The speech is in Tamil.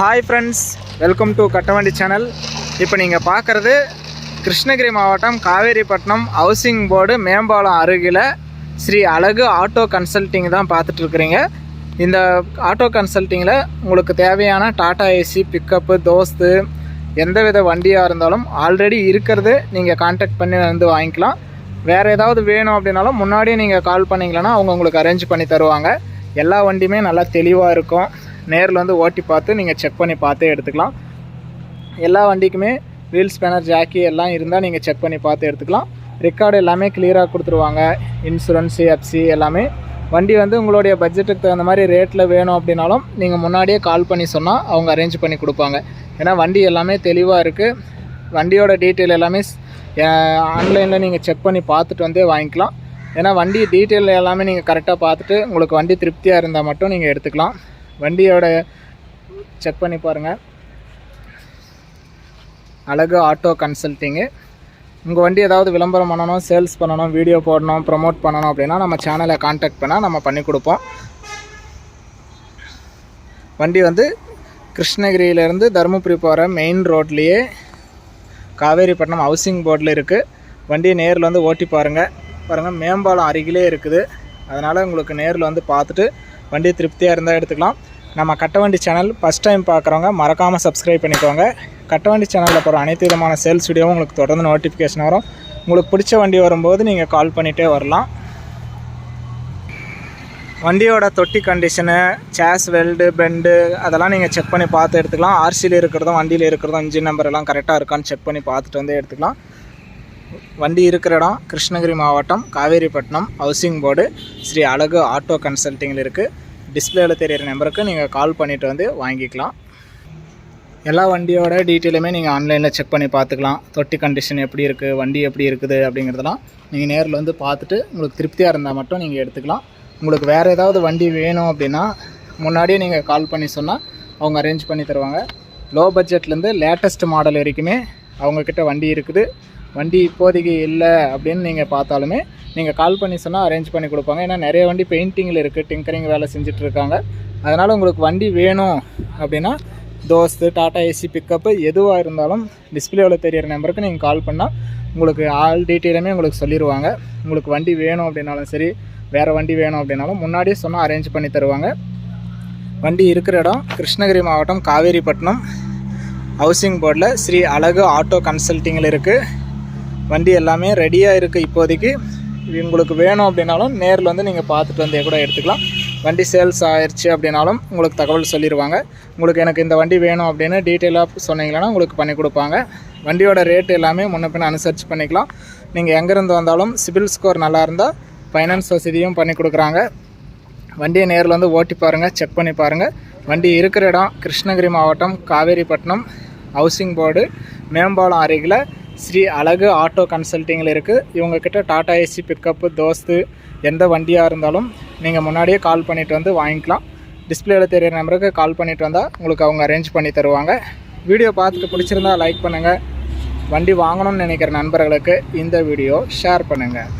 Hi friends welcome to Kattavandi channel இப்போ நீங்கள் பார்க்குறது கிருஷ்ணகிரி மாவட்டம் காவேரிப்பட்டினம் ஹவுசிங் போர்டு மேம்பாலம் அருகில் ஸ்ரீ அழகு ஆட்டோ கன்சல்ட்டிங் தான் பார்த்துட்ருக்குறீங்க இந்த ஆட்டோ கன்சல்ட்டிங்கில் உங்களுக்கு தேவையான டாடா ஏசி பிக்கப்பு தோஸ்து எந்த வித வண்டியாக இருந்தாலும் ஆல்ரெடி இருக்கிறது. நீங்கள் கான்டாக்ட் பண்ணி வந்து வாங்கிக்கலாம். வேறு ஏதாவது வேணும் அப்படின்னாலும் முன்னாடியே நீங்கள் கால் பண்ணிங்களன்னா அவங்க உங்களுக்கு அரேஞ்ச் பண்ணி தருவாங்க. எல்லா வண்டியுமே நல்லா தெளிவாக இருக்கும். நேரில் வந்து ஓட்டி பார்த்து நீங்கள் செக் பண்ணி பார்த்தே எடுத்துக்கலாம். எல்லா வண்டிக்குமே வீல் ஸ்பேனர் ஜாக்கி எல்லாம் இருந்தால் நீங்கள் செக் பண்ணி பார்த்து எடுத்துக்கலாம். ரெக்கார்டு எல்லாமே கிளியராக கொடுத்துருவாங்க. இன்சூரன்ஸு எஃப்சி எல்லாமே. வண்டி வந்து உங்களுடைய பட்ஜெட்டுக்கு தகுந்த மாதிரி ரேட்டில் வேணும் அப்படின்னாலும் நீங்கள் முன்னாடியே கால் பண்ணி சொன்னால் அவங்க அரேஞ்ச் பண்ணி கொடுப்பாங்க. ஏன்னா வண்டி எல்லாமே தெளிவாக இருக்குது வண்டியோட டீட்டெயில் எல்லாமே ஆன்லைனில் நீங்கள் செக் பண்ணி பார்த்துட்டு வந்தே வாங்கிக்கலாம். ஏன்னா வண்டி டீட்டெயில் எல்லாமே நீங்கள் கரெக்டாக பார்த்துட்டு உங்களுக்கு வண்டி திருப்தியாக இருந்தால் மட்டும் நீங்கள் எடுத்துக்கலாம். வண்டியோட செக் பண்ணி பாருங்கள் அழகு ஆட்டோ கன்சல்ட்டிங்கு உங்கள் வண்டி ஏதாவது விளம்பரம் பண்ணணும் சேல்ஸ் பண்ணணும் வீடியோ போடணும் ப்ரமோட் பண்ணணும் அப்படின்னா நம்ம சேனலை காண்டாக்ட் பண்ணால் நம்ம பண்ணி கொடுப்போம். வண்டி வந்து கிருஷ்ணகிரியிலேருந்து தருமபுரி போகிற மெயின் ரோட்லேயே காவேரிப்பட்டினம் ஹவுசிங் போர்டில் இருக்குது வண்டியை நேரில் வந்து ஓட்டி பாருங்கள் பாருங்கள் மேம்பாலம் அருகிலே இருக்குது. அதனால் உங்களுக்கு நேரில் வந்து பார்த்துட்டு வண்டி திருப்தியாக இருந்தால் எடுத்துக்கலாம். நம்ம கட்டவண்டி சேனல் ஃபஸ்ட் டைம் பார்க்குறவங்க மறக்காமல் சப்ஸ்கிரைப் பண்ணிக்கோங்க. கட்டவண்டி சேனலில் போகிற அனைத்து விதமான சேல்ஸ் வீடியோவும் உங்களுக்கு தொடர்ந்து நோட்டிஃபிகேஷன் வரும். உங்களுக்கு பிடிச்ச வண்டி வரும்போது நீங்கள் கால் பண்ணிகிட்டே வரலாம். வண்டியோட தொட்டி கண்டிஷனு சேஸ் வெல்டு பெண்டு அதெல்லாம் நீங்கள் செக் பண்ணி பார்த்து எடுத்துக்கலாம். ஆர்சியில் இருக்கிறதும் வண்டியில் இருக்கிறதும் இன்ஜின் நம்பர் எல்லாம் கரெக்டாக இருக்கான்னு செக் பண்ணி பார்த்துட்டு வந்து எடுத்துக்கலாம். வண்டி இருக்கிற இடம் கிருஷ்ணகிரி மாவட்டம் காவேரிப்பட்டினம் ஹவுசிங் போர்டு ஸ்ரீ அழகு ஆட்டோ கன்சல்ட்டிங்கில் இருக்குது டிஸ்பிளேயில் தெரியிற நம்பருக்கு நீங்கள் கால் பண்ணிவிட்டு வந்து வாங்கிக்கலாம். எல்லா வண்டியோட டீட்டெயிலுமே நீங்கள் ஆன்லைனில் செக் பண்ணி பார்த்துக்கலாம். தொட்டி கண்டிஷன் எப்படி இருக்குது வண்டி எப்படி இருக்குது அப்படிங்கிறதெல்லாம் நீங்கள் நேரில் வந்து பார்த்துட்டு உங்களுக்கு திருப்தியாக இருந்தால் மட்டும் நீங்கள் எடுத்துக்கலாம். உங்களுக்கு வேறு ஏதாவது வண்டி வேணும் அப்படின்னா முன்னாடியே நீங்கள் கால் பண்ணி சொன்னால் அவங்க அரேஞ்ச் பண்ணி தருவாங்க. லோ பட்ஜெட்லேருந்து லேட்டஸ்ட் மாடல் வரைக்குமே அவங்கக்கிட்ட வண்டி இருக்குது. வண்டி இப்போதைக்கு இல்லை அப்படின்னு நீங்கள் பார்த்தாலுமே நீங்கள் கால் பண்ணி சொன்னால் அரேஞ்ச் பண்ணி கொடுப்பாங்க. ஏன்னா நிறைய வண்டி பெயிண்டிங்கில் இருக்குது டிங்கரிங் வேலை செஞ்சுட்டு இருக்காங்க. அதனால் உங்களுக்கு வண்டி வேணும் அப்படின்னா தோஸ்து டாட்டா ஏசி பிக்கப்பு எதுவாக இருந்தாலும் டிஸ்பிளேவில் தெரியிற நம்பருக்கு நீங்கள் கால் பண்ணால் உங்களுக்கு ஆல் டீட்டெயிலுமே உங்களுக்கு சொல்லிடுவாங்க உங்களுக்கு வண்டி வேணும் அப்படின்னாலும் சரி வேறு வண்டி வேணும் அப்படின்னாலும் முன்னாடியே சொன்னால் அரேஞ்ச் பண்ணி தருவாங்க. வண்டி இருக்கிற இடம் கிருஷ்ணகிரி மாவட்டம் காவேரிப்பட்டினம். ஹவுசிங் போர்டில் ஸ்ரீ அழகு ஆட்டோ கன்சல்ட்டிங்கில் இருக்குது வண்டி எல்லாமே ரெடியாக இருக்குது இப்போதைக்கு. உங்களுக்கு வேணும் அப்படின்னாலும் நேரில் வந்து நீங்கள் பார்த்துட்டு வந்தே கூட எடுத்துக்கலாம். வண்டி சேல்ஸ் ஆயிடுச்சு அப்படின்னாலும் உங்களுக்கு தகவல் சொல்லிடுவாங்க உங்களுக்கு எனக்கு இந்த வண்டி வேணும் அப்படின்னு டீட்டெயிலாக சொன்னீங்கன்னா உங்களுக்கு பண்ணி கொடுப்பாங்க. வண்டியோட ரேட் எல்லாமே முன்ன பின்ன அனுசரித்து பண்ணிக்கலாம். நீங்கள் எங்கேருந்து வந்தாலும் சிபில் ஸ்கோர் நல்லா இருந்தால் ஃபைனான்ஸ் வசதியும் பண்ணி கொடுக்குறாங்க. வண்டியை நேரில் வந்து ஓட்டி பாருங்கள் செக் பண்ணி பாருங்கள் வண்டி இருக்கிற இடம் கிருஷ்ணகிரி மாவட்டம் காவேரிப்பட்டினம் ஹவுசிங் போர்டு மேம்பாலம் அருகில் ஸ்ரீ அழகு ஆட்டோ கன்சல்ட்டிங்கில் இருக்குது இவங்கக்கிட்ட டாடா ஏசி பிக்கப்பு தோஸ்து எந்த வண்டியாக இருந்தாலும் நீங்கள் முன்னாடியே கால் பண்ணிவிட்டு வந்து வாங்கிக்கலாம். டிஸ்பிளேயில் தெரியிற நம்பருக்கு கால் பண்ணிவிட்டு வந்தால் உங்களுக்கு அவங்க அரேஞ்ச் பண்ணி தருவாங்க. வீடியோ பார்த்துட்டு பிடிச்சிருந்தா லைக் பண்ணுங்கள் வண்டி வாங்கணும்னு நினைக்கிற நண்பர்களுக்கு இந்த வீடியோ ஷேர் பண்ணுங்கள்